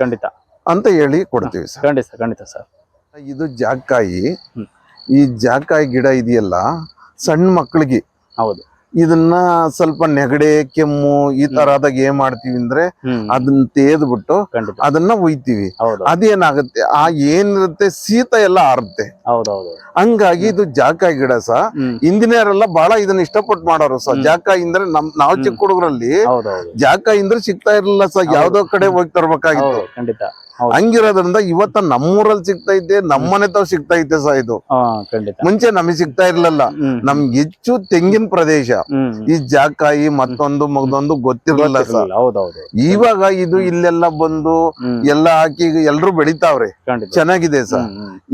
ಖಂಡಿತ. ಅಂತ ಹೇಳಿ ಕೊಡ್ತೀವಿ ಸರ್. ಖಂಡಿತ ಖಂಡಿತ ಸರ್. ಇದು ಜಾಕಾಯಿ ಈ ಜಾಕಾಯಿ ಗಿಡ ಇದೆಯಲ್ಲ ಸಣ್ಣ ಮಕ್ಕಳಿಗೆ ಹೌದು. ಇದನ್ನ ಸ್ವಲ್ಪ ನೆಗಡೆ ಕೆಮ್ಮು ಈ ತರ ಆದಾಗ ಏನ್ ಮಾಡ್ತೀವಿ ಅಂದ್ರೆ ಅದನ್ನ ತೇದ್ಬಿಟ್ಟು ಬಿಟ್ಟು ಅದನ್ನ ಒಯ್ತೀವಿ ಅದೇನಾಗುತ್ತೆ? ಆ ಏನಿರುತ್ತೆ? ಶೀತ ಎಲ್ಲ ಆರುತ್ತೆ. ಹಂಗಾಗಿ ಇದು ಜಾಕಾಯಿ ಗಿಡ ಸಹ ಹ್ಮ್. ಬಹಳ ಇದನ್ನ ಇಷ್ಟಪಟ್ಟು ಮಾಡೋರು ಸ. ಜಾಕಾಯಿ ಅಂದ್ರೆ ನಮ್ ನಾವ್ ಚಿಕ್ಕ ಹುಡುಗರಲ್ಲಿ ಜಾಕಾಯಿ ಅಂದ್ರೆ ಸಿಗ್ತಾ ಇರ್ಲಿಲ್ಲ ಸಹ ಹೌದು. ಯಾವ್ದೋ ಕಡೆ ಹೋಗಿ ತರ್ಬೇಕಾಗಿತ್ತು. ಖಂಡಿತ. ಹಂಗಿರೋದ್ರಿಂದ ಇವತ್ತ ನಮ್ಮೂರಲ್ಲಿ ಸಿಗ್ತಾ ಐತೆ ನಮ್ಮನೆ ತಾವ್ ಸಿಗ್ತಾ ಐತೆ ಸಹ ಇದು. ಮುಂಚೆ ನಮಗೆ ಸಿಗ್ತಾ ಇರ್ಲಿಲ್ಲ. ನಮ್ಗೆ ಹೆಚ್ಚು ತೆಂಗಿನ ಪ್ರದೇಶ. ಈ ಜಾಕಾಯಿ ಮತ್ತೊಂದು ಮಗದೊಂದು ಗೊತ್ತಿರಲಿಲ್ಲ ಹೌದು ಇವಾಗ ಇದು ಇಲ್ಲೆಲ್ಲ ಬಂದು ಎಲ್ಲ ಹಾಕಿ ಎಲ್ರು ಬೆಳಿತಾವ್ರೆ. ಚೆನ್ನಾಗಿದೆ ಸರ್.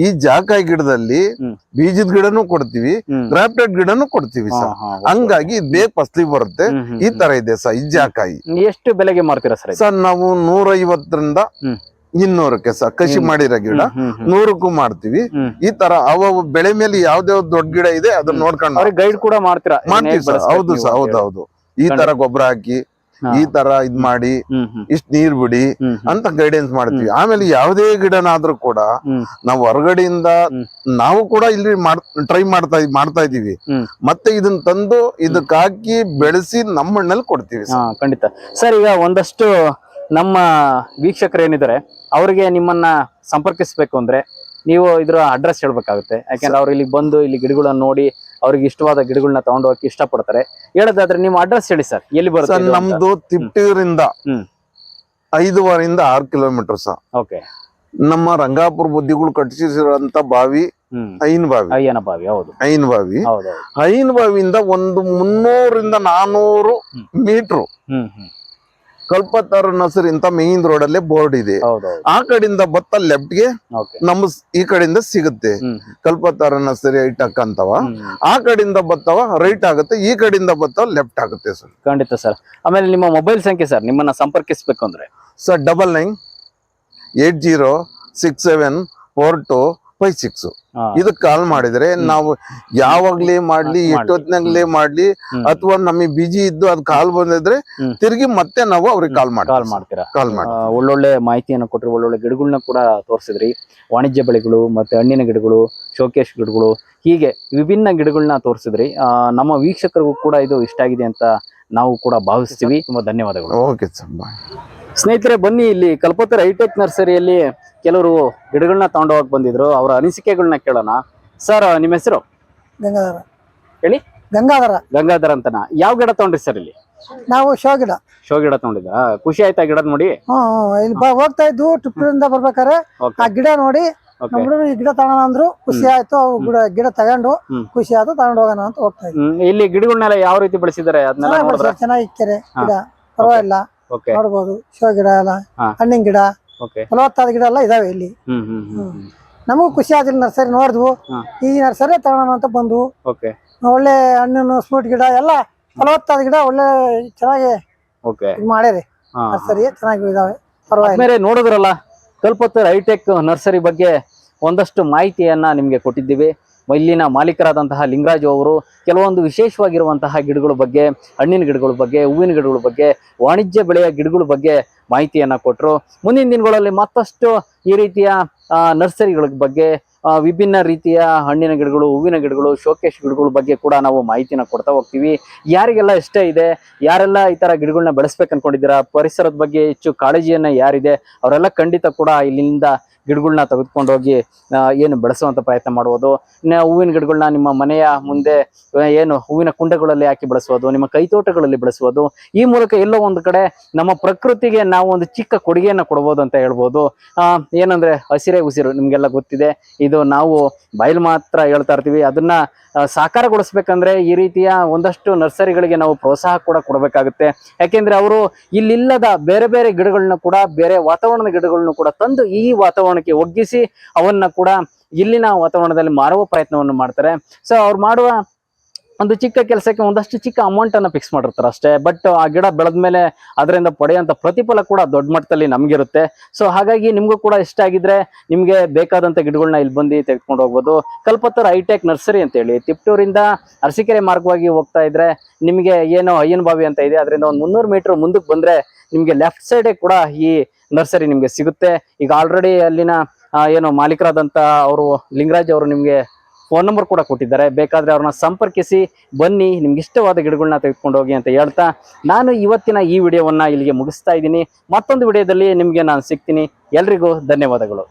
ಈ ಜಾಕಾಯಿ ಗಿಡದಲ್ಲಿ ಬೀಜದ ಗಿಡನು ಕೊಡ್ತೀವಿ ಗ್ರಾಪ್ಟೆಡ್ ಗ್ರಾಫ್ಟೆಡ್ ಗಿಡನೂ ಕೊಡ್ತೀವಿ ಸರ್. ಹಂಗಾಗಿ ಇದ್ ಬೇಗ ಫಸ್ಲಿ ಬರುತ್ತೆ. ಈ ತರ ಇದೆ ಸರ್ ಈ ಜಾಕಾಯಿ. ಎಷ್ಟು ಬೆಲೆಗೆ ಮಾರ್ತೀರಾ ಸರ್? ಸರ್ ನಾವು ನೂರ ಐವತ್ತರಿಂದ. ಇನ್ನೂರಕ್ಕೆ ಸರ್ ಕಸಿ. ಮಾಡಿರೋ ಗಿಡ. ನೂರಕ್ಕೂ ಮಾಡ್ತೀವಿ. ಈ ತರ ಅವ ಬೆಳೆ ಮೇಲೆ ಯಾವ್ದಾವ್ ದೊಡ್ಡ ಗಿಡ ಇದೆ ಅದನ್ನ ನೋಡ್ಕೊಂಡು ಗೈಡ್ ಕೂಡ ಮಾಡ್ತೀರಾ? ಮಾಡ್ತೀವಿ ಸರ್. ಹೌದು ಸರ್ ಹೌದೌದು ಹೌದು ಹೌದು. ಈ ತರ ಗೊಬ್ಬರ ಹಾಕಿ ಈ ತರ ಇದ್ ಮಾಡಿ ಇಷ್ಟ ನೀರ್ ಬಿಡಿ ಅಂತ ಗೈಡೆನ್ಸ್ ಮಾಡ್ತೀವಿ. ಆಮೇಲೆ ಯಾವ್ದೇ ಗಿಡನಾದ್ರೂ ಕೂಡ ನಾವು ಹೊರಗಡೆಯಿಂದ ನಾವು ಕೂಡ ಇಲ್ಲಿ ಟ್ರೈ ಮಾಡ್ತಾ ಮಾಡ್ತಾ ಇದೀವಿ ಮತ್ತೆ ಇದನ್ನ ತಂದು ಇದಕ್ಕಾಕಿ ಬೆಳೆಸಿ ನಮ್ಮ ಮಣ್ಣಲ್ಲಿ ಕೊಡ್ತೀವಿ ಖಂಡಿತ. ಸರ್ ಈಗ ಒಂದಷ್ಟು ನಮ್ಮ ವೀಕ್ಷಕರು ಏನಿದ್ದಾರೆ ಅವರಿಗೆ ನಿಮ್ಮನ್ನ ಸಂಪರ್ಕಿಸಬೇಕು ಅಂದ್ರೆ ನೀವು ಇದರ ಅಡ್ರೆಸ್ ಹೇಳ್ಬೇಕಾಗುತ್ತೆ. ಯಾಕಂದ್ರೆ ಅವ್ರು ಇಲ್ಲಿ ಬಂದು ಇಲ್ಲಿ ಗಿಡಗಳನ್ನ ನೋಡಿ ಅವ್ರಿಗೆ ಇಷ್ಟವಾದ ಗಿಡಗಳನ್ನ ತಗೊಂಡು ಹೋಗಕ್ಕೆ ಇಷ್ಟಪಡ್ತಾರೆ. ಹೇಳೋದಾದ್ರೆ ನಿಮ್ಮ ಅಡ್ರೆಸ್ ಹೇಳಿ ಸರ್ ಎಲ್ಲಿ ಬರುತ್ತೆ ಸರ್ ನಮ್ದು ತಿಪ್ಟೂರಿಂದ ಹ್ಮ್. ಐದುವರಿಂದ ಆರು ಕಿಲೋಮೀಟರ್ ಸರ್. ಓಕೆ. ನಮ್ಮ ರಂಗಾಪುರ ಬುದ್ಧಿಗಳು ಕಟ್ಟಿಸಿರುವಂತ ಬಾವಿ ಐನ್ ಬಾವಿ. ಅಯ್ಯನ ಬಾವಿ ಹೌದು. ಐನ್ ಬಾವಿ. ಐನ್ ಬಾವಿಯಿಂದ ಒಂದು ಮುನ್ನೂರಿಂದ ನಾನೂರು. ಮೀಟರ್ ಹ್ಮ್ ಹ್ಮ್. ಕಲ್ಪತ್ತಾರು ನರ್ಸರಿ ಇಂತ ಮೇನ್ ರೋಡ್ ಅಲ್ಲಿ ಬೋರ್ಡ್ ಇದೆ. ಆ ಕಡೆಯಿಂದ ಬತ್ತ ಲೆಫ್ಟ್ಗೆ ನಮ್ಮ ಈ ಕಡೆಯಿಂದ ಸಿಗುತ್ತೆ. ಕಲ್ಪತ್ತಾರು ನರ್ಸರಿ ಐಟಕ್ ಅಂತವ. ಆ ಕಡೆಯಿಂದ ಬತ್ತವ ರೈಟ್ ಆಗುತ್ತೆ ಈ ಕಡೆಯಿಂದ ಬತ್ತವ ಲೆಫ್ಟ್ ಆಗುತ್ತೆ ಸರ್. ಖಂಡಿತ ಸರ್. ಆಮೇಲೆ ನಿಮ್ಮ ಮೊಬೈಲ್ ಸಂಖ್ಯೆ ಸರ್ ನಿಮ್ಮನ್ನ ಸಂಪರ್ಕಿಸಬೇಕು ಅಂದ್ರೆ. Sir double nine eight zero six seven four two five six. ಇದಕ್ ಕಾಲ್ ಮಾಡಿದ್ರೆ ನಾವು ಯಾವಾಗ್ಲೇ ಮಾಡ್ಲಿ ಎಷ್ಟೊತ್ತಿನಲ್ಲಿ ಎಷ್ಟೊತ್ತಿನಾಗ್ಲೇ ಮಾಡ್ಲಿ. ಅಥವಾ ನಮಗೆ ಬಿಜಿ ಇದ್ದು ಅದ್ ಕಾಲ್ ಬಂದಿದ್ರೆ. ತಿರುಗಿ ಮತ್ತೆ ನಾವು ಅವ್ರಿಗೆ ಕಾಲ್ ಕಾಲ್ ಮಾಡ್ತೀರಾ? ಕಾಲ್ ಮಾಡಿ ಒಳ್ಳೊಳ್ಳೆ ಮಾಹಿತಿಯನ್ನು ಕೊಟ್ಟರು ಒಳ್ಳೊಳ್ಳೆ ಗಿಡಗಳನ್ನ ಕೂಡ ತೋರಿಸಿದ್ರಿ. ವಾಣಿಜ್ಯ ಬೆಳೆಗಳು ಮತ್ತೆ ಹಣ್ಣಿನ ಗಿಡಗಳು ಶೋಕೇಶ್ ಗಿಡಗಳು ಹೀಗೆ ವಿಭಿನ್ನ ಗಿಡಗಳನ್ನ ತೋರಿಸಿದ್ರಿ. ನಮ್ಮ ವೀಕ್ಷಕರಿಗೂ ಕೂಡ ಇದು ಇಷ್ಟ ಆಗಿದೆ ಅಂತ ನಾವು ಕೂಡ ಭಾವಿಸ್ತೀವಿ. ತುಂಬಾ ಧನ್ಯವಾದಗಳು. ಓಕೆ ಸರ್ ಬಾಯ್ ಸ್ನೇಹಿತರೆ ಬನ್ನಿ ಇಲ್ಲಿ ಕಲ್ಪತರ ಹೈಟೆಕ್ ನರ್ಸರಿಯಲ್ಲಿ ಕೆಲವರು ಗಿಡಗಳನ್ನ ತಗೊಂಡೋಗಕ್ ಬಂದಿದ್ರು. ಅವರ ಅನಿಸಿಕೆಗಳನ್ನ ಕೇಳೋಣ. ಸರ್ ನಿಮ್ಮ ಹೆಸರು? ಗಂಗಾಧರ. ಹೇಳಿ? ಗಂಗಾಧರ. ಗಂಗಾಧರ ಅಂತನಾ? ಯಾವ ಗಿಡ ತಗೊಂಡ್ರಿ ಸರ್ ಇಲ್ಲಿ? ನಾವು ಶೋ ಗಿಡ. ಶೋ ಗಿಡ ತಗೊಂಡಿದ್ರಾ? ಖುಷಿ ಆಯ್ತಾ ಗಿಡ ನೋಡಿ? ಹ್ಮ್. ಇಲ್ಲಿ ಬ- ಹೋಗ್ತಾ ಇದ್ವು ಟ್ರಿಪ್ಪಿಂದ ಬರ್ಬೇಕಾರೆ ಓಕೆ. ಆ ಗಿಡ ನೋಡಿ ಓಕೆ. ನಮ್ಮ ಹುಡುಗರು ಈ ಗಿಡ ತಗೋಣ ಅಂದ್ರು. ಖುಷಿ ಆಯ್ತು ಅವು ಗಿಡ ಗಿಡ ತಗೊಂಡು ಹ್ಮ್. ಖುಷಿ ಆಯ್ತು ತಗೊಂಡು ಹೋಗೋಣ ಅಂತ ಹೋಗ್ತಾ ಇದ್ವಿ. ಇಲ್ಲಿ ಗಿಡಗಳನ್ನೆಲ್ಲ ಯಾವ ರೀತಿ ಬೆಳೆಸಿದ್ದಾರೆ? ಅದನ್ನೆಲ್ಲ ಚೆನ್ನಾಗಿ ನೋಡಿದ್ರ? ಗಿಡ. ಪರವಾಗಿಲ್ಲ. ನೋಡ್ಬೋದು. ಶೋ ಗಿಡ ಎಲ್ಲ. ಹಣ್ಣಿನ ಗಿಡ ಫಲವತ್ತಾದ ಗಿಡ ಎಲ್ಲ ಇದಾವೆ ಇಲ್ಲಿ. ನಮಗೂ ಖುಷಿ ಆದ್ರೆ ನರ್ಸರಿ ನೋಡಿದ್ವು. ಈ ನರ್ಸರಿ ತಗೋಣ ಅಂತ ಬಂದ್ವು. ಒಳ್ಳೆ ಹಣ್ಣಿನ ಫ್ರೂಟ್ ಗಿಡ ಎಲ್ಲ ಫಲವತ್ತಾದ ಗಿಡ ಒಳ್ಳೆ ಚೆನ್ನಾಗಿ ಮಾಡ್ಯಾರಿ ನರ್ಸರಿ ಚೆನ್ನಾಗಿ ಇದಾವೆ. ಪರವಾಗಿಲ್ಲ. ನೋಡಿದ್ರಲ್ಲ ಕಲ್ಪತ್ತೂರ್ ಹೈಟೆಕ್ ನರ್ಸರಿ ಬಗ್ಗೆ ಒಂದಷ್ಟು ಮಾಹಿತಿಯನ್ನ ನಿಮ್ಗೆ ಕೊಟ್ಟಿದ್ದೀವಿ. ಇಲ್ಲಿನ ಮಾಲೀಕರಾದಂತಹ ಲಿಂಗರಾಜು ಅವರು ಕೆಲವೊಂದು ವಿಶೇಷವಾಗಿರುವಂತಹ ಗಿಡಗಳ ಬಗ್ಗೆ, ಹಣ್ಣಿನ ಗಿಡಗಳ ಬಗ್ಗೆ, ಹೂವಿನ ಗಿಡಗಳ ಬಗ್ಗೆ, ವಾಣಿಜ್ಯ ಬೆಳೆಯ ಗಿಡಗಳ ಬಗ್ಗೆ ಮಾಹಿತಿಯನ್ನು ಕೊಟ್ಟರು ಮುಂದಿನ ದಿನಗಳಲ್ಲಿ ಮತ್ತಷ್ಟು ಈ ರೀತಿಯ ನರ್ಸರಿಗಳ ಬಗ್ಗೆ ವಿಭಿನ್ನ ರೀತಿಯ ಹಣ್ಣಿನ ಗಿಡಗಳು, ಹೂವಿನ ಗಿಡಗಳು, ಶೋಕೇಶ್ ಗಿಡಗಳ ಬಗ್ಗೆ ಕೂಡ ನಾವು ಮಾಹಿತಿನ ಕೊಡ್ತಾ ಹೋಗ್ತೀವಿ. ಯಾರಿಗೆಲ್ಲ ಇಷ್ಟ ಇದೆ, ಯಾರೆಲ್ಲ ಈ ಥರ ಗಿಡಗಳನ್ನ ಬೆಳೆಸ್ಬೇಕು ಅನ್ಕೊಂಡಿದ್ದೀರಾ ಪರಿಸರದ ಬಗ್ಗೆ ಹೆಚ್ಚು ಕಾಳಜಿಯನ್ನು ಯಾರಿದೆ, ಅವರೆಲ್ಲ ಖಂಡಿತ ಕೂಡ ಇಲ್ಲಿಂದ ಗಿಡಗಳನ್ನ ತೆಗೆದುಕೊಂಡು ಹೋಗಿ ಆ, ಏನು ಬೆಳೆಸುವಂತ ಪ್ರಯತ್ನ ಮಾಡುವುದು ಹೂವಿನ ಗಿಡಗಳನ್ನ ನಿಮ್ಮ ಮನೆಯ ಮುಂದೆ ಏನು ಹೂವಿನ ಕುಂಡಗಳಲ್ಲಿ ಹಾಕಿ ಬೆಳೆಸೋದು ನಿಮ್ಮ ಕೈತೋಟಗಳಲ್ಲಿ ಬೆಳೆಸುವುದು ಈ ಮೂಲಕ ಎಲ್ಲೋ ಒಂದು ಕಡೆ ನಮ್ಮ ಪ್ರಕೃತಿಗೆ ನಾವು ಒಂದು ಚಿಕ್ಕ ಕೊಡುಗೆಯನ್ನ ಕೊಡಬಹುದು ಅಂತ ಹೇಳ್ಬೋದು. ಏನಂದ್ರೆ ಹಸಿರೇ ಉಸಿರು ನಿಮ್ಗೆಲ್ಲ ಗೊತ್ತಿದೆ. ಇದು ನಾವು ಬಯಲು ಮಾತ್ರ ಹೇಳ್ತಾ ಇರ್ತೀವಿ. ಅದನ್ನ ಸಾಕಾರಗೊಳಿಸ್ಬೇಕಂದ್ರೆ ಈ ರೀತಿಯ ಒಂದಷ್ಟು ನರ್ಸರಿಗಳಿಗೆ ನಾವು ಪ್ರೋತ್ಸಾಹ ಕೂಡ ಕೊಡಬೇಕಾಗುತ್ತೆ. ಯಾಕೆಂದ್ರೆ ಅವರು ಇಲ್ಲಿಲ್ಲದ ಬೇರೆ ಬೇರೆ ಗಿಡಗಳನ್ನ ಕೂಡ ಬೇರೆ ವಾತಾವರಣದ ಗಿಡಗಳನ್ನು ಕೂಡ ತಂದು ಈ ವಾತಾವರಣಕ್ಕೆ ಒಗ್ಗಿಸಿ ಅವನ್ನ ಕೂಡ ಇಲ್ಲಿನ ವಾತಾವರಣದಲ್ಲಿ ಮಾರುವ ಪ್ರಯತ್ನವನ್ನು ಮಾಡ್ತಾರೆ. ಸೊ ಅವ್ರು ಮಾಡುವ ಒಂದು ಚಿಕ್ಕ ಕೆಲಸಕ್ಕೆ ಒಂದಷ್ಟು ಚಿಕ್ಕ ಅಮೌಂಟ್ ಅನ್ನ ಫಿಕ್ಸ್ ಮಾಡಿರ್ತಾರೆ ಅಷ್ಟೇ. ಬಟ್ ಆ ಗಿಡ ಬೆಳೆದ ಮೇಲೆ ಅದರಿಂದ ಪಡೆಯುವಂತ ಪ್ರತಿಫಲ ಕೂಡ ದೊಡ್ಡ ಮಟ್ಟದಲ್ಲಿ ನಮಗಿರುತ್ತೆ. ಸೊ ಹಾಗಾಗಿ ನಿಮಗೂ ಕೂಡ ಇಷ್ಟ ಆಗಿದ್ರೆ ನಿಮಗೆ ಬೇಕಾದಂತ ಗಿಡಗಳನ್ನ ಇಲ್ಲಿ ಬಂದು ತೆಗೆದುಕೊಂಡು ಹೋಗ್ಬೋದು. ಕಲ್ಪತ್ತರ ಹೈಟೆಕ್ ನರ್ಸರಿ ಅಂತ ಹೇಳಿ, ತಿಪ್ಟೂರಿಂದ ಅರಸಿಕೆರೆ ಮಾರ್ಗವಾಗಿ ಹೋಗ್ತಾ ಇದ್ರೆ ನಿಮಗೆ ಏನು ಅಯ್ಯನ ಬಾವಿ ಅಂತ ಇದೆ, ಅದರಿಂದ ಒಂದು ಮುನ್ನೂರು ಮೀಟರ್ ಮುಂದಕ್ಕೆ ಬಂದ್ರೆ ನಿಮಗೆ ಲೆಫ್ಟ್ ಸೈಡ್ ಕೂಡ ಈ ನರ್ಸರಿ ನಿಮಗೆ ಸಿಗುತ್ತೆ. ಈಗ ಆಲ್ರೆಡಿ ಅಲ್ಲಿನ ಏನು ಮಾಲೀಕರಾದಂತ ಅವರು, ಲಿಂಗರಾಜ್ ಅವರು ನಿಮ್ಗೆ ಫೋನ್ ನಂಬರ್ ಕೂಡ ಕೊಟ್ಟಿದ್ದಾರೆ. ಬೇಕಾದರೆ ಅವ್ರನ್ನ ಸಂಪರ್ಕಿಸಿ, ಬನ್ನಿ, ನಿಮ್ಗೆ ಇಷ್ಟವಾದ ಗಿಡಗಳನ್ನ ತೆಗೆದುಕೊಂಡು ಹೋಗಿ ಅಂತ ಹೇಳ್ತಾ ನಾನು ಇವತ್ತಿನ ಈ ವಿಡಿಯೋವನ್ನ ಇಲ್ಲಿಗೆ ಮುಗಿಸ್ತಾ ಇದ್ದೀನಿ. ಮತ್ತೊಂದು ವಿಡಿಯೋದಲ್ಲಿ ನಿಮಗೆ ನಾನು ಸಿಗ್ತೀನಿ. ಎಲ್ರಿಗೂ ಧನ್ಯವಾದಗಳು.